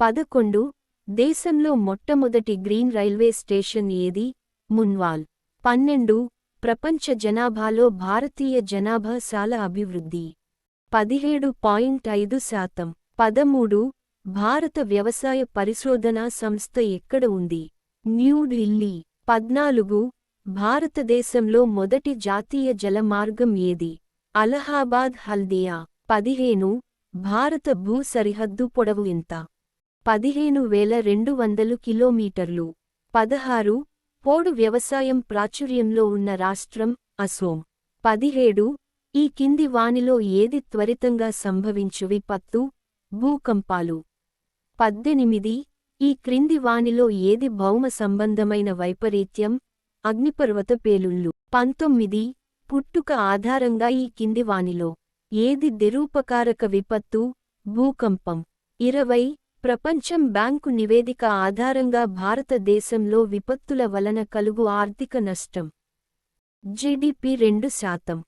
పదకొండు దేశంలో మొట్టమొదటి గ్రీన్ రైల్వే స్టేషన్ ఏది? మున్వాల్. పన్నెండు ప్రపంచ జనాభాలో భారతీయ జనాభా శాల అభివృద్ధి. పదిహేడు పాయింట్ ఐదు శాతం. పదమూడు భారత వ్యవసాయ పరిశోధనా సంస్థ ఎక్కడ ఉంది? న్యూఢిల్లీ పద్నాలుగు భారతదేశంలో మొదటి జాతీయ జలమార్గం ఏది? అలహాబాద్ హల్దియా. పదిహేను భారత భూ సరిహద్దు పొడవు ఎంత? పదిహేను వేల రెండు వందలు కిలోమీటర్లు. పదహారు పోడు వ్యవసాయం ప్రాచుర్యంలో ఉన్న రాష్ట్రం అసోం. పదిహేడు ఈ కింది వానిలో ఏది త్వరితంగా సంభవించు విపత్తు భూకంపాలు. పద్దెనిమిది ఈ క్రింది వానిలో ఏది భౌమ సంబంధమైన వైపరీత్యం? అగ్నిపర్వత పేలుళ్ళు. పంతొమ్మిది పుట్టుక ఆధారంగా ఈ కింది వానిలో ఏది దిరూపకారక విపత్తు? భూకంపం. ఇరవై ప్రపంచం బ్యాంకు నివేదిక ఆధారంగా భారతదేశంలో విపత్తుల వలన కలుగు ఆర్థిక నష్టం. జిడిపి రెండు శాతం.